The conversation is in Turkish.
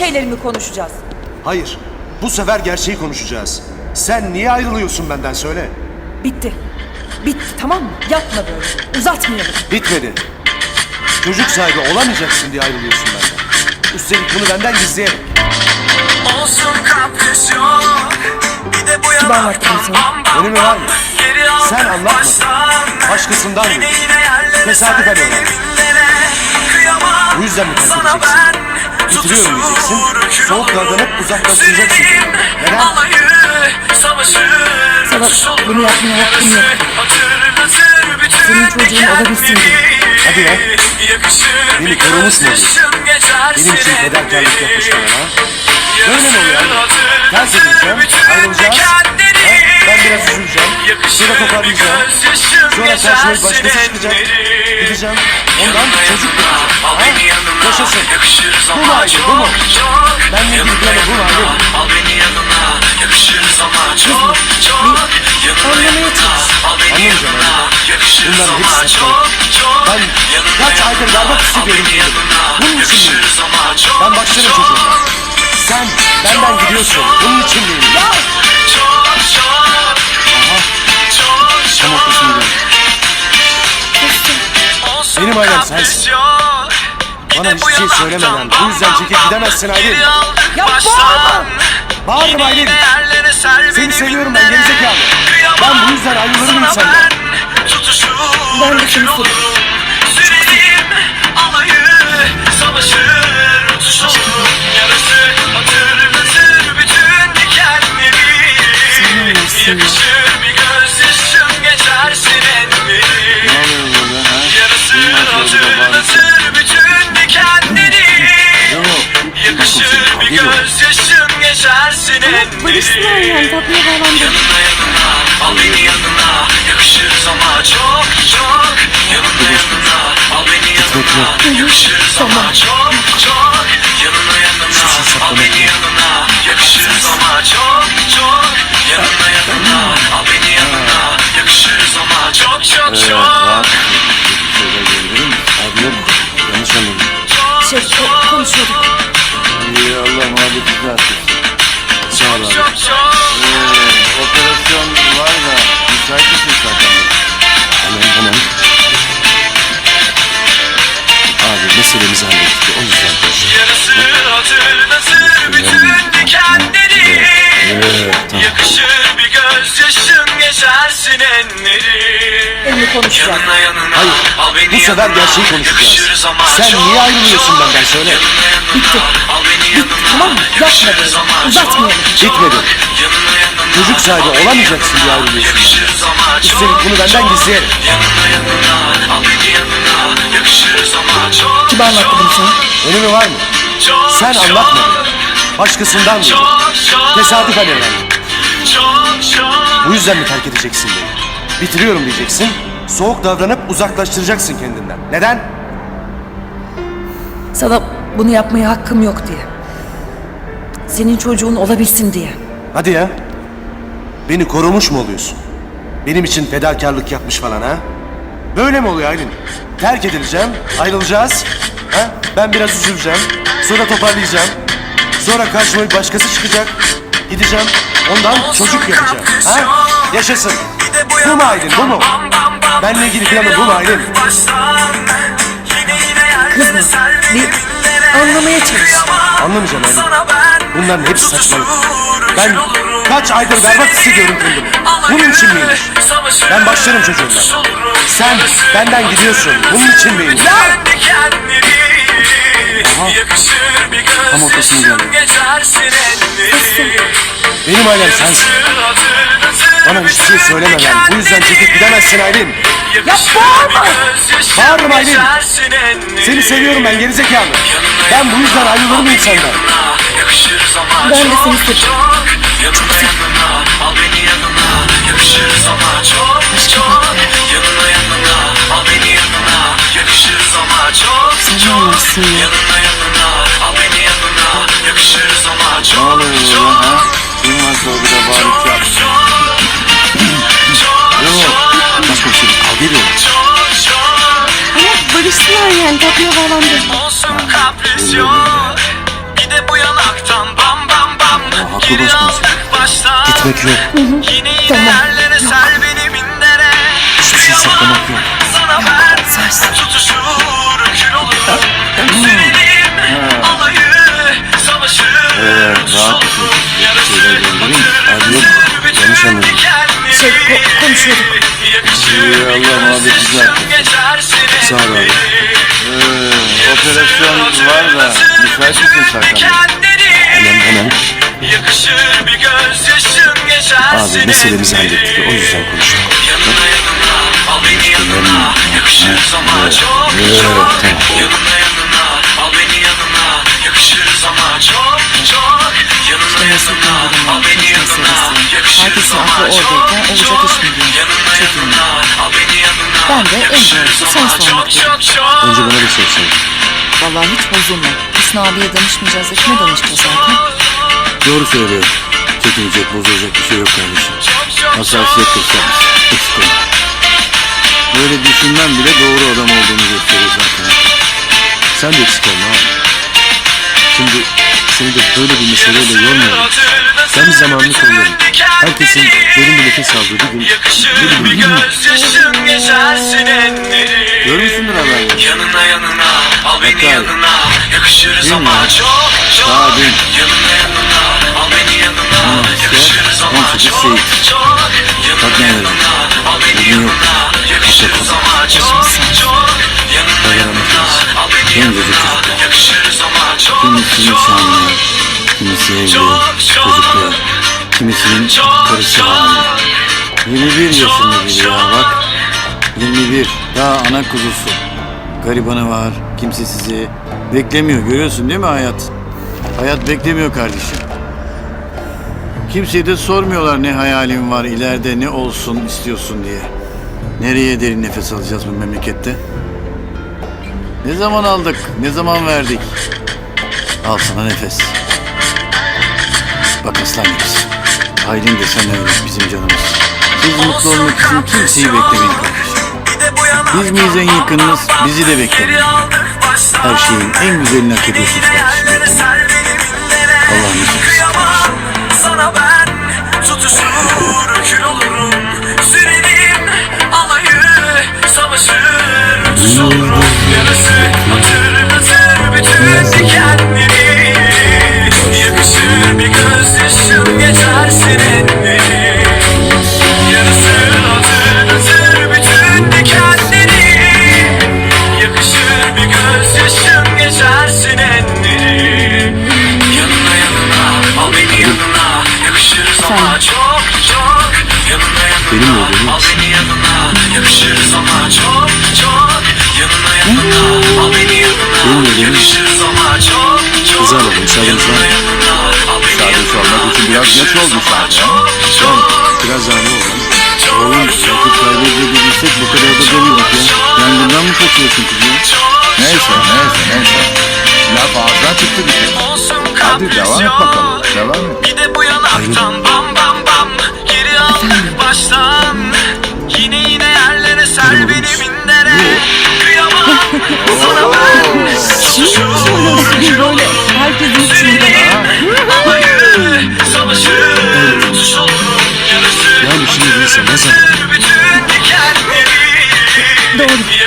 şeyleri mi konuşacağız? Hayır. Bu sefer gerçeği konuşacağız. Sen niye ayrılıyorsun benden söyle. Bitti. Bitti tamam mı? Yapma böyle. Uzatmayalım. Bitmedi. Çocuk sahibi olamayacaksın diye ayrılıyorsun benden. Üstelik bunu benden gizleyerek. Olsun kapris yok Bir de bu Kim yana anlattı bunu sana? Önemi var mı? Geri al Sen anlatmadın. baştan. Başkasından Yine duydun. yine yerlere Tesadüfen. Kıyamam Bu yüzden mi terk sana edeceksin? ben. Bitiriyorum diyeceksin. Tutuşur, kül Soğuk olur. davranıp uzaklaştıracaksın. Neden? Sana bunu yapmaya hakkım yok. Senin çocuğun olabilsin diye. Hadi ya. Beni bir korumuş mu gözyaşın geçer Benim için fedakarlık yapmış bana ha? Böyle mi oluyor? Yarısı Ters edileceğim, ayrılacağız. Ha? Ben biraz üzüleceğim. Sonra toparlayacağım. Karşıma bir başkası çıkacak. Gideceğim. Ondan çocuk yapacağım. Ha? Yaşasın. Bu mu çok, bu mu? Benle ilgili Yanına planı bu mu yanına, aydın? Al beni yanına. Yakışırız ama çok, çok. Anlamaya çalış. Anlamayacağım. Yakışırız Bunların hepsi çok. Ben kaç aydır vermek yanına. Bunun için miyim? Ben başlarım çok. çocuğuma. Sen benden gidiyorsun. Bunun için miyim? Çok, Tam ortasını Benim ailem sensin. Bana hiçbir şey söylemeden bu yüzden çekip gidemezsin. Aylin. Ya bağırma. Bağırma Aylin. Seni seviyorum ben, gerizekalı. Ben bu yüzden ayrılırım sana insandan. ben. Tutuşur, Ben de seni seviyorum. Sürerim alayı savaşır tutuşur. Yarısı hatırlatır bütün dikenleri. Yakışır gözyaşım geçer Barıştılar yani tatlıya bağlandı. Yanına yanına, al beni yanına. Yakışırız ama çok çok. Yanına yanına, al beni yanına. Yakışırız ama çok çok meselemizi hallettik. O yüzden konuşuyorum. Yarısı hatırlatır bütün dikenleri Yakışır bir gözyaşın geçer sinenleri Elini konuşacağız. Yanına yanına Hayır, al beni bu sefer yanına. gerçeği konuşacağız. Yakışırız ama Sen çok, niye ayrılıyorsun çok. benden söyle. Yanına yanına Bitti. al beni yanına. tamam mı? Yapma Yakışırız böyle. ama Uzatmayalım. çok. Bitmedi. Yanına yanına Çocuk sahibi al beni olamayacaksın diye yanına. ayrılıyorsun benden. Yakışırız ama Üstelik çok, bunu benden çok. gizleyerek. Yanına yanına al beni yanına. Yakışırız ama çok Kim anlattı bunu sana? Önemi var mı? Sen anlatmadın. Başkasından duydun. Tesadüfen. Çok çok Bu yüzden mi terk edeceksin beni? Bitiriyorum diyeceksin. Soğuk davranıp uzaklaştıracaksın kendinden. Neden? Sana bunu yapmaya hakkım yok diye. Senin çocuğun olabilsin diye. Hadi ya. Beni korumuş mu oluyorsun? Benim için fedakarlık yapmış falan ha? Böyle mi oluyor Aylin? Terk edileceğim, ayrılacağız. Ha? Ben biraz üzüleceğim, sonra toparlayacağım. Sonra karşıma bir başkası çıkacak. Gideceğim, ondan çocuk yapacağım. Ha? Yaşasın. Bu mu Aylin, bu mu? Benle ilgili planın bu mu Aylin? Kızma. Bir anlamaya çalış. Anlamayacağım Aylin. Bunların hepsi saçmalık. Ben kaç aydır berbat hissediyorum kendimi. Bunun için miymiş? Ben başlarım çocuğumdan. Sen benden gidiyorsun. Bunun için miymiş? Tam ortasına geldi. Benim ailem sensin. Bana hiçbir şey söylemeden bu yüzden çekip gidemezsin Aylin. Ya bağırma! Aylin. Seni seviyorum ben gerizekalı. Ben bu yüzden ayrılır mıyım senden? Ben de seni seviyorum. Yanına yanına al beni yanına Yakışırız ama çok çok Yanına yanına al beni yanına Yakışırız ama çok çok Yanına yanına Yani tatlıya bağlandı. Olsun kapris yok Bir de bu yana Geri aldık baştan Gitmek yok. Yine yine Tamam, yerlere ser beni mindere Hiçbir şey saklamak yok. Sana ben Sersin. tutuşur kül olurum Sürelim alayı savaşır Evet, rahat mısın? Şeyler göndereyim. Abi yok, yanlış anladın. Şey, ko- konuşuyorduk. Yakışır İyi, Allah muhabbeti düzeltsin. Sağ ol abi. Ee, operasyon var da müsait misin Serkan? Hemen hemen. Yakışır bir gözyaşın geçer Abi meselemizi hallettik. O yüzden konuştuk. Yanına yanına al beni yanına Yakışır ama çok çok Yanına yanına al beni yanına Yakışır ama çok çok Yanına yanına al beni yanına Yakışır Herkesin ama aklı çok oradayken olacak çok iş mi diyor? Yanına Çekilmiyor. yanına al beni yanına Ben de en doğrusu sen sormak Önce bana bir sorsaydın. Vallahi hiç bozulma. Hüsnü abiye danışmayacağız da kime danışacağız zaten? Doğru söylüyor. Çekilecek, bozulacak bir şey yok kardeşim. Hassasiyet göstermiş. Eksik olma. Böyle düşünmem bile doğru adam olduğunu gösteriyor zaten. Sen de eksik olma abi. Şimdi seni de böyle bir meseleyle yormayalım. Ben bir zamanını kollarım. Herkesin derin bir nefes aldığı bir gün Yakışır bir gözyaşın geçersin enleri Görmüşsündür haberleri. Yanına yanına al beni Hatta- yanına. Yakışırız Değil ama ya? çok çok. Daha değil. Yanına yanına al beni yanına. Ama Yakışırız ama çok Seyit. çok Yanına yanına al beni yanına. Yakışırız ama çok çok. Yanına yanına al beni yanına. Yakışırız ama çok Kimisinin çok. şanlı, kimisi evli, Çok, çok. çocuklu, kimisinin karısı var. çok. 21 yaşında biri ya bak. 21. Daha ana kuzusu. Garibanı var, kimsesizi. Beklemiyor görüyorsun değil mi hayat? Hayat beklemiyor kardeşim. Kimseye de sormuyorlar ne hayalin var, ileride ne olsun istiyorsun diye. Nereye derin nefes alacağız bu memlekette? Ne zaman aldık, ne zaman verdik? Al sana nefes. Bak aslan gibisin. Aylin de sen öyle bizim canımız. Siz mutlu olmak için kimseyi beklemeyin. Biz miyiz en yakınınız? Bizi de beklemeyin. Her şeyin en güzelini hak ediyorsunuz kardeşim. Allah nasip etsin. Sana ben tutuşur kül olurum Sürelim alayı savaşır Solur yarısı hatır hatır bütün dikenleri Yakışır bir gözyaşın geçer seninle Yakışır bir gözyaşın geçer seninle Yanına yanına al beni yanına. Yakışırız ama çok çok. Yanına yanına al beni yanına. Yakışırız ama çok çok. Yanına yanına al beni yanına. Yakışırız ama çok çok. Yanına yanına al beni Müsaadesi olmak için biraz geç oldu. Çok çok. biraz daha ne oldu? Oğlum vakit kaybedilebilsek bu kadar da demedik ya. Yangından mı kaçıyorsun kızım? Neyse neyse neyse. Laf ağızdan çıktı bir şey. Hadi devam et bakalım. Devam et. Bir de bu yanaktan bam bam bam. Geri al baştan. Yine yine yerlere ser beni mindere. Kıyamam sana ben. Şimdi mi söylüyorsun böyle? Herkesin içinde. Ama yürü savaşır. Tutuş olurum yarısı. Yani şimdi değilse ne zaman? Doğru.